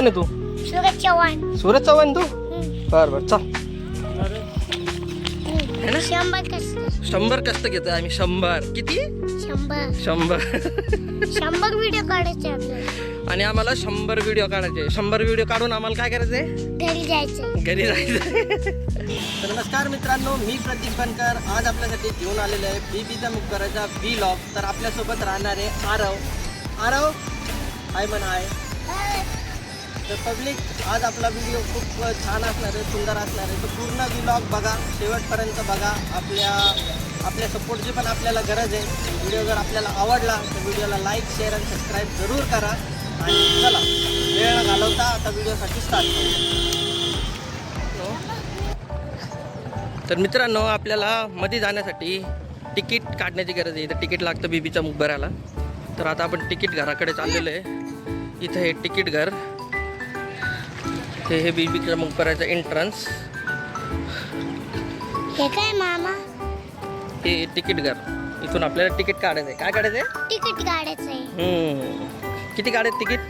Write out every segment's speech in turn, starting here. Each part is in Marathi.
कोण आहे तू? सूरज चव्हाण. सूरज चव्हाण तू. बर बर चल. है ना? शंभर कस शंभर कष्ट घेतोय आम्ही शंभर. किती? शंभर. शंभर. शंभर व्हिडिओ काढायचे आपल्याला. आणि आम्हाला शंभर व्हिडिओ काढायचे. शंभर व्हिडिओ काढून आम्हाला काय करायचंय? घरी जायचं घरी जायचं तर नमस्कार मित्रांनो मी प्रतीक बनकर. आज आपल्यासाठी घेऊन आलेलो आहे बीबीचा मुक्कराचा बी लॉग तर आपल्यासोबत राहणार आहे आरव. आरव हाय म्हण हाय. तर पब्लिक आज आपला व्हिडिओ खूप छान असणार आहे सुंदर असणार आहे. तर पूर्ण व्लॉग बघा शेवटपर्यंत बघा. आपल्या आपल्या सपोर्टची पण आपल्याला गरज आहे. व्हिडिओ जर आपल्याला आवडला तर व्हिडिओला लाईक शेअर आणि सबस्क्राईब जरूर करा. आणि चला वेळ घालवता आता व्हिडिओसाठी स्टार्ट करू तर मित्रांनो आपल्याला मध्ये जाण्यासाठी तिकीट काढण्याची गरज आहे. इथं तिकीट लागतं बीबीच्या मुखबऱ्याला तर आता आपण तिकीट घराकडे चाललेलो आहे. इथं हे तिकीट घर. हे हे बीबीच्या मुखबराचं एंट्रन्स हे काय मामा? हे तिकीट घर. इथून आपल्याला तिकीट काढायचं आहे काय काढायचं आहे तिकीट काढायचंय. हम्म. किती काढायचं तिकीट?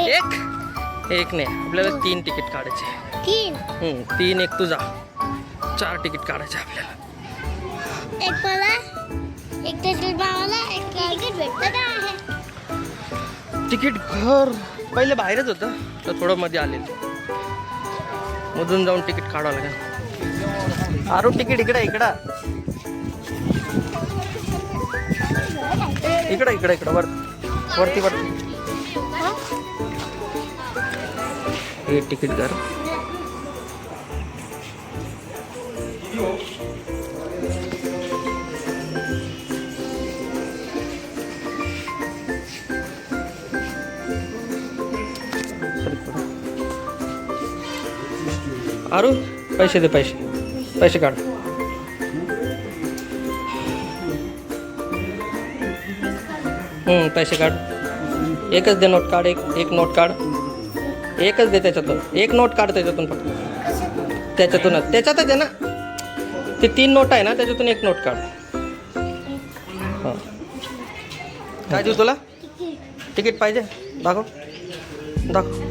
एक. एक? नाही. आपल्याला तीन तिकीट काढायचे. तीन. हम्म, तीन एक तुझा. चार तिकीट काढायचे आपल्याला. एक मला एक त्याच्या मामाला एक तिकीट भेटत. आहे तिकीट घर. पहिले बाहेरच होतं तर थोडं मध्ये आलेलं मधून जाऊन तिकीट काढावं लागेल. आरू तिकीट इकडे इकडं. इकडं इकडं इकडं वर वरती वरती हे तिकीट घर. आरू पैसे दे पैसे. पैसे काढ. हम्म, पैसे काढ. एकच दे नोट काढ एक एक नोट काढ. एकच दे त्याच्यातून. एक नोट काढ त्याच्यातून फक्त. त्याच्यातूनच त्याच्यातच आहे ना. ते तीन नोट आहे ना त्याच्यातून एक नोट काढ. हां. काय देऊ तुला? तिकीट पाहिजे. दाखव. दाखव.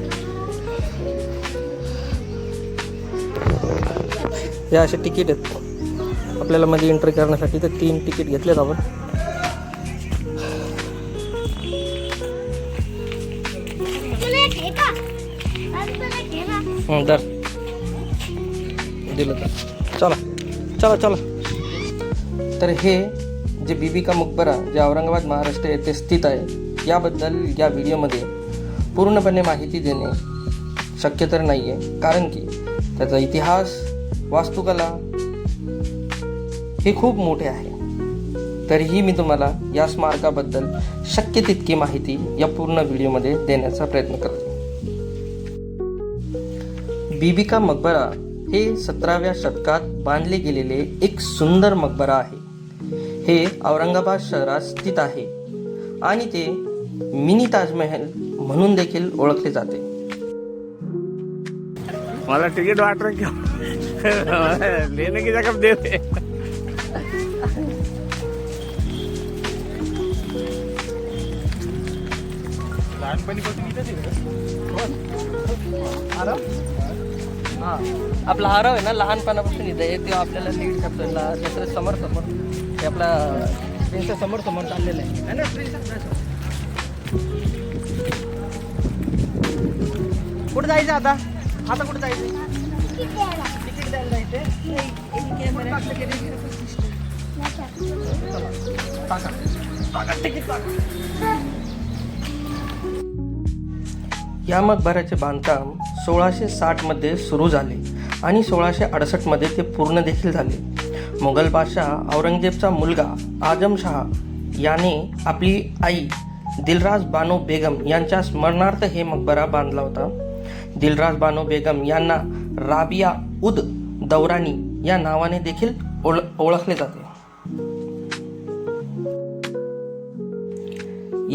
हे असे तिकीट आहेत. आपल्याला मध्ये एंट्री करण्यासाठी तर तीन तिकीट घेतलेत आपण. दर दिलं तर. चला चला चला. तर हे जे बीबी का मकबरा जे औरंगाबाद महाराष्ट्र येथे स्थित आहे याबद्दल या व्हिडिओमध्ये पूर्णपणे माहिती देणे शक्य तर नाही आहे कारण की त्याचा इतिहास वास्तुकला हे खूप मोठे आहे. तरीही मी तुम्हाला या स्मारकाबद्दल शक्य तितकी माहिती या पूर्ण व्हिडिओमध्ये देण्याचा प्रयत्न करतो. बीबिका मकबरा हे सतराव्या शतकात बांधले गेलेले एक सुंदर मकबरा आहे. हे औरंगाबाद शहरात स्थित आहे आणि ते मिनी ताजमहल म्हणून देखील ओळखले जाते. मला तिकीट वाटलं की लेने की जगह दे दे। हा. आपला हारव आहे ना लहानपणापासून इथं आहे. ते आपल्याला लीड करतो त्याच्यासमोर समोर. ते आपला त्यांच्यासमोर समोर चाललेलं आहे. है ना? कुठं जायचं आता? आता कुठं जायचं? या मकबऱ्याचे बांधकाम सोळाशे साठमध्ये सुरू झाले आणि सोळाशे अडसष्टमध्ये ते पूर्ण देखील झाले. मुघल बादशाह औरंगजेबचा मुलगा आजमशहा याने आपली आई दिलराज बानो बेगम यांच्या स्मरणार्थ हे मकबरा बांधला होता. दिलराज बानो बेगम यांना राबिया उद दौरानी या नावाने देखील ओळ ओळखले जाते.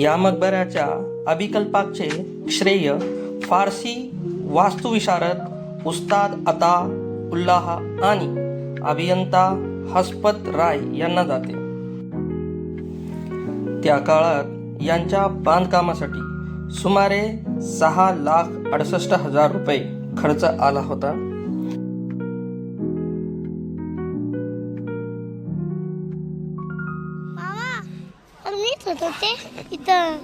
या मकबऱ्याच्या अभिकल्पाचे श्रेय फारसी वास्तुविशारद उस्ताद अता उल्लाह आणि अभियंता हसपत राय यांना जाते. त्या काळात यांच्या बांधकामासाठी सुमारे सहा लाख अडसष्ट हजार रुपये खर्च आला होता. मीच होत. इथं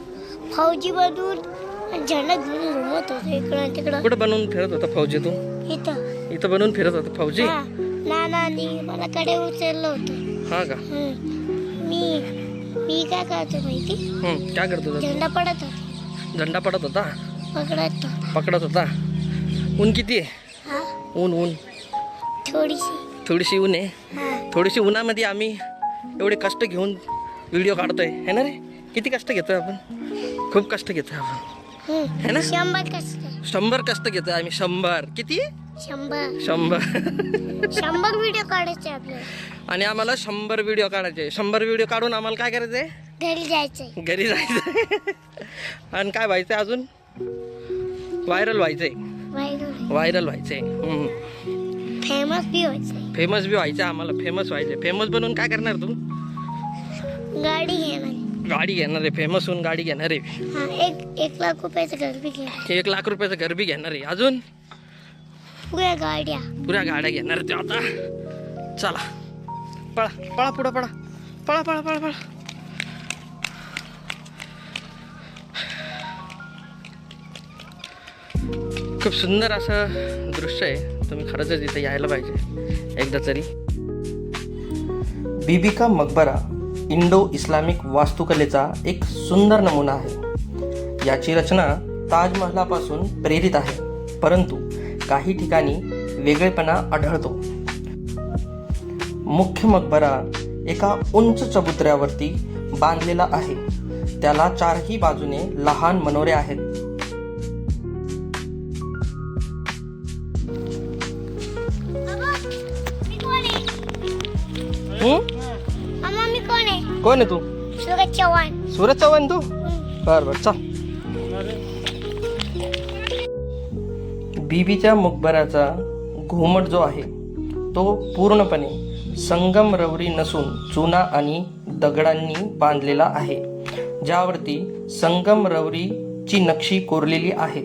फौजी बनून झेंडा घेऊन घुमत होते इकडं तिकडं. कुठं बनवून फिरत होता फौजी तू? इथं. इथं बनवून फिरत होता फौजी? हा नानानी मला कडे उचललं होतं. हा का. मी मी काय करते माहिती? हम्म, काय करत होता झेंडा पडत होता. झंडा पडत होता? पकडत होता. पकडत होता? ऊन किती आहे? हा? ऊन ऊन. थोडीशी. थोडीशी ऊन आहे? हा. थोडीशी उन्हामध्ये आम्ही एवढे कष्ट घेऊन व्हिडिओ काढतोय. है ना रे? किती कष्ट घेतोय आपण? खूप कष्ट घेतोय आपण. है ना? शंभर कसं शंभर कष्ट घेतोय आम्ही. शंभर. किती? शंभर. शंभर. शंभर व्हिडिओ काढायचे आपल्याला आणि आम्हाला शंभर व्हिडिओ काढायचे. शंभर व्हिडिओ काढून आम्हाला काय करायचंय? घरी जायचंय. घरी जायचंय. आणि काय व्हायचंय अजून? व्हायरल व्हायचंय. व्हायरल व्हायरल व्हायचंय. फेमस बी व्हायचंय. फेमस बी व्हायचं आम्हाला. फेमस व्हायचंय. फेमस बनवून काय करणार तू? गाडी घेणार. गाडी घेणार आहे फेमस होऊन गाडी घेणार आहे. हा एक एक लाख रुपयाचं घर बी घेणार. एक लाख रुपयाचं घर बी घेणार आहे. अजून? पुऱ्या गाड्या. पुऱ्या गाड्या घेणार आहे ते आता. चला. पळा पळा पुढं पळा. पळा पळा पळा पळा. खूप सुंदर असं दृश्य आहे. तुम्ही खरंच इथे यायला पाहिजे. एकदा तरी. बीबिका मकबरा इंडो इस्लामिक वास्तुकलेचा एक सुंदर नमुना आहे. याची रचना ताजमहलापासून प्रेरित आहे परंतु काही ठिकाणी वेगळेपणा आढळतो. मुख्य मकबरा एका उंच चबुतऱ्यावरती बांधलेला आहे. त्याला चारही बाजूने लहान मनोरे आहेत. हं? कोण आहे तू? सुरज चव्हाण. सूरज चव्हाण तू. बर बर चल. बीबीच्या मकबऱ्याचा घुमट जो आहे तो पूर्णपणे संगमरवरी नसून चुना आणि दगडांनी बांधलेला आहे. ज्यावरती संगमरवरीची नक्षी कोरलेली आहे.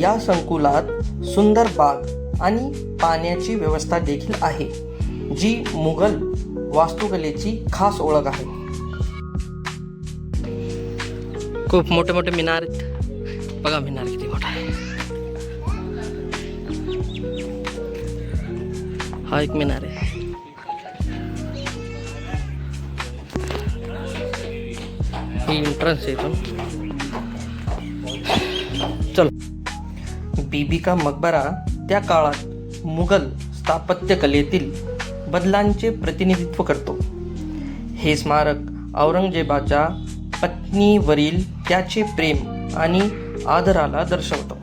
या संकुलात सुंदर बाग आणि पाण्याची व्यवस्था देखील आहे जी मुघल वास्तुकलेची खास ओळख आहे. खूप मोठे मोठे मिनार आहेत. बघा मिनार किती मोठा आहे. हा एक मिनार आहे. ही एंट्रन्स आहे इथून. चल. बीबिका मकबरा त्या काळात मुघल स्थापत्यकलेतील बदलांचे प्रतिनिधित्व करतो. हे स्मारक औरंगजेबाच्या पत्नीवरील त्याचे प्रेम आणि आदराला दर्शवतो.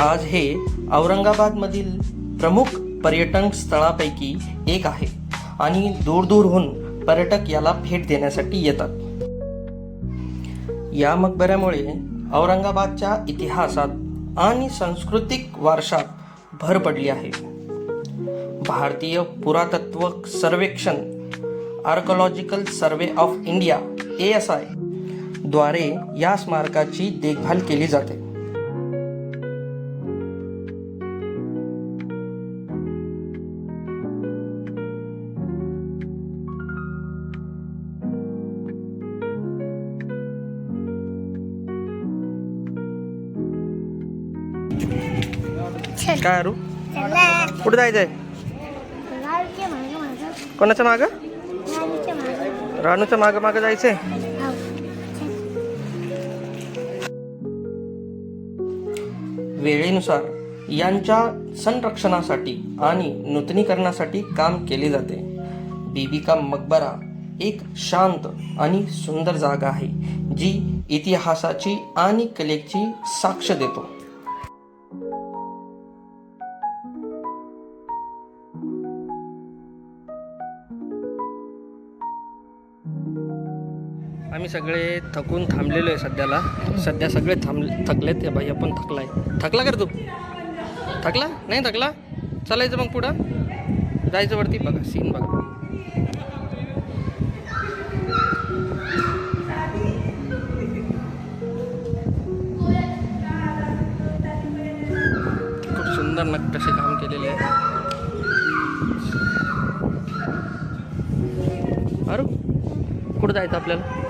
आज हे औरंगाबादमधील प्रमुख पर्यटन स्थळापैकी एक आहे आणि दूरदूरहून पर्यटक याला भेट देण्यासाठी येतात. या मकबऱ्यामुळे औरंगाबादच्या इतिहासात आणि सांस्कृतिक वारशात भर पडली आहे. भारतीय पुरातत्व सर्वेक्षण archaeological survey of India A S आयद्वारे या स्मारकाची देखभाल केली जाते. काय अरू? कुठे जायचंय? कोणाच्या मागं? राणूच्या माग रानूच्या मागं मागं जायचंय? वेळेनुसार यांच्या संरक्षणासाठी आणि नूतनीकरणासाठी काम केले जाते. बीबिका मकबरा एक शांत आणि सुंदर जागा आहे जी इतिहासाची आणि कलेची साक्ष देतो. आम्ही सगळे थकून थांबलेलो आहे सध्याला. सध्या सगळे थांब थकलेत. भाई आपण थकलाय. थकला कर तू? थकला? नाही थकला? चालायचं मग पुढं. जायचं वरती बघा सीन बघा. खूप सुंदर नक्की कसे काम केलेले आहे. अरे कुठं जायचं आपल्याला?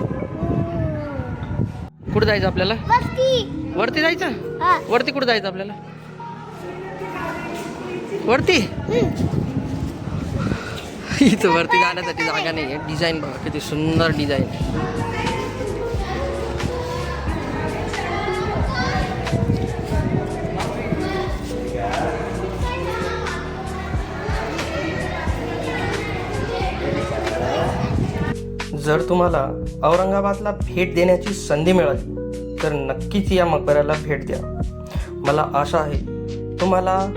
कुठं जायचं आपल्याला? वरती. जायचं? हा. वरती कुठं जायचं आपल्याला? वरती? इथं वरती जाण्यासाठी जागा नाही आहे डिझाईन बघा किती सुंदर डिझाईन. जर तुम्हाला औरंगाबादला भेट देण्याची संधी मिळाली तर नक्कीच या मकबऱ्याला भेट द्या. मला आशा आहे तुम्हाला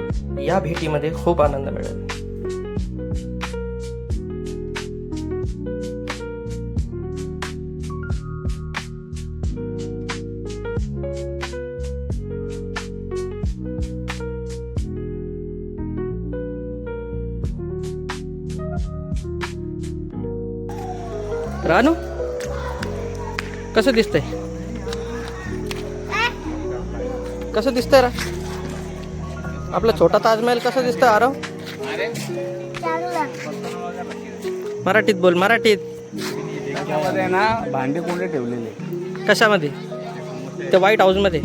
या भेटीमध्ये खूप आनंद मिळेल. रानू? कसं दिसतंय? कसं दिसतंय रा? आपला छोटा ताजमहल कसं दिसतंय आरव? मराठीत बोल मराठीत. त्याच्यामध्ये ना भांडे कोंडे ठेवलेले कशामध्ये त्या व्हाईट हाऊसमध्ये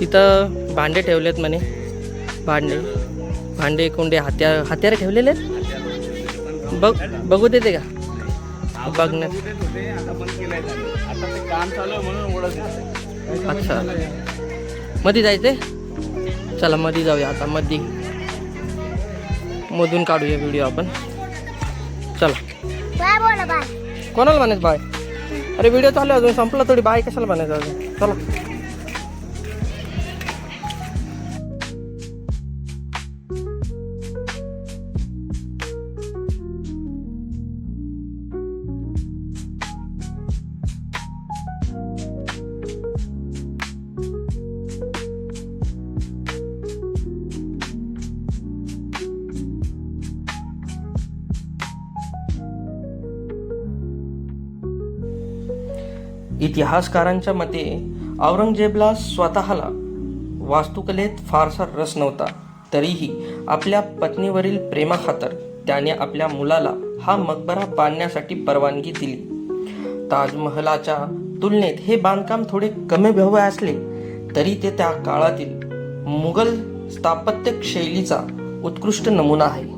तिथं भांडे ठेवलेत म्हणे. भांडे. भांडे कोंडे हत्यार हत्यारे ठेवलेले आहेत? बघ बघू देते का? बघण्यात आहे अच्छा. मधी जायचे चला मधी जाऊया आता मधी. मधून काढूया व्हिडिओ आपण. चला. कोणाला म्हणायचं बाय? अरे व्हिडिओ चालू आहे अजून संपला थोडी बाय कशाला म्हणायचं अजून? चला. इतिहासकारांच्या मते औरंगजेबला स्वतःला वास्तुकलेत फारसा रस नव्हता. तरीही आपल्या पत्नीवरील प्रेमाखातर त्याने आपल्या मुलाला हा मकबरा बांधण्यासाठी परवानगी दिली. ताजमहलाच्या तुलनेत हे बांधकाम थोडे कमी भव्य असले तरी ते त्या काळातील मुघल स्थापत्य शैलीचा उत्कृष्ट नमुना आहे.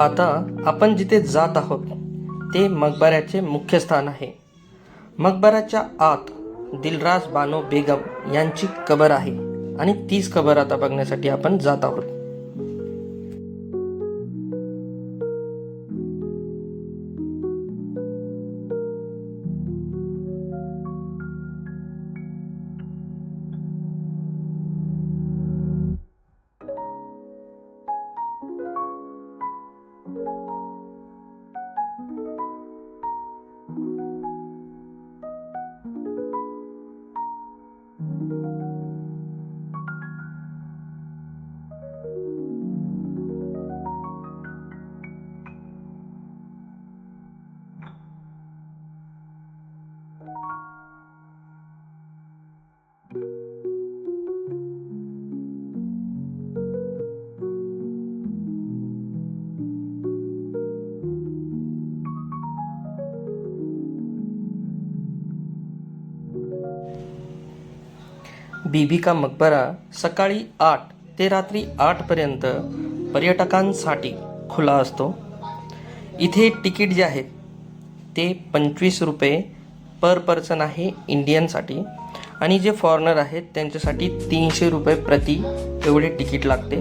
आता आपण जिथे जात आहोत ते मकबऱ्याचे मुख्य स्थान आहे. मकबऱ्याच्या आत दिलराज बानो बेगम यांची कबर आहे आणि तीच कबर आता बघण्यासाठी आपण जात आहोत. बीबी का मकबरा सकाळी आठ ते रात्री आठपर्यंत पर्यटकांसाठी खुला असतो. इथे तिकीट जे आहे ते पंचवीस रुपये पर पर्सन आहे इंडियनसाठी आणि जे फॉरेनर आहेत त्यांच्यासाठी तीनशे रुपये प्रति एवढे तिकीट लागते.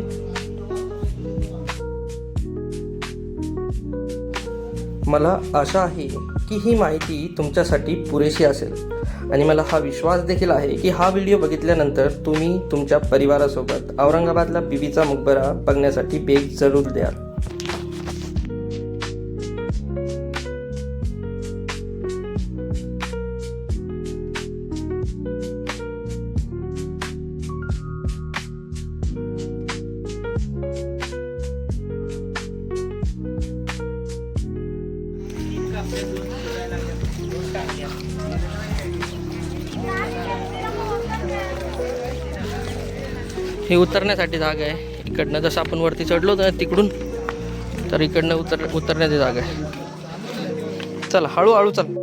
मला आशा आहे की ही माहिती तुमच्यासाठी पुरेशी असेल. आणि मला हा विश्वास देखील आहे की हा व्हिडिओ बघितल्यानंतर तुम्ही तुमच्या परिवारासोबत औरंगाबादला बीबीचा मकबरा बघण्यासाठी भेट जरूर द्याल. उतरण्यासाठी जागा आहे. इकडनं जसं आपण वरती चढलो होतो ना तिकडून तर इकडनं उतर उतरण्याची जागा आहे. चला हळूहळू चल.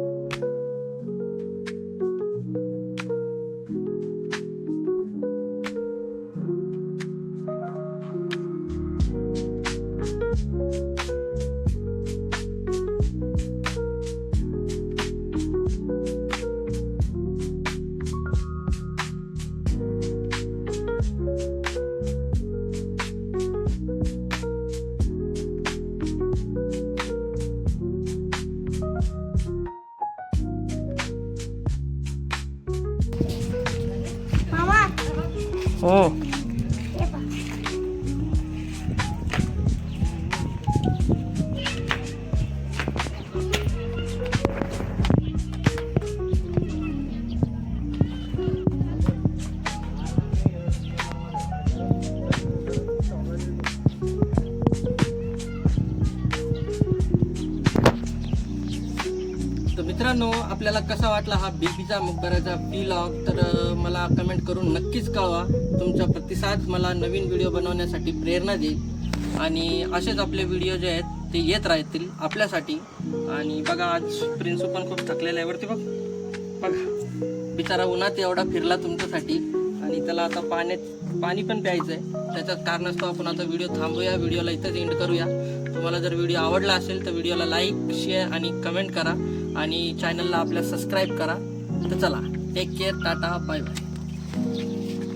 हो आपल्याला कसा वाटला हा बीबीचा मकबराचा व्लॉग तर मला कमेंट करून नक्कीच कळवा. तुमचा प्रतिसाद मला नवीन व्हिडिओ बनवण्यासाठी प्रेरणा देईल. आणि असेच आपले व्हिडिओ जे आहेत ते येत राहतील आपल्यासाठी. आणि बघा आज प्रिन्सू पण खूप थकलेला आहे. वरती बघ. बघा. बिचारा उन्हात एवढा फिरला तुमच्यासाठी. आणि त्याला आता पाण्यात पाणी पण प्यायचं आहे त्याच्यात कारणास्तव आपण आता व्हिडिओ थांबूया. व्हिडिओला इथंच एंड करूया. तुम्हाला जर व्हिडिओ आवडला असेल तर व्हिडिओला लाईक शेअर आणि कमेंट करा. आणि चॅनलला आपल्या सबस्क्राईब करा. तर चला take care tata bye bye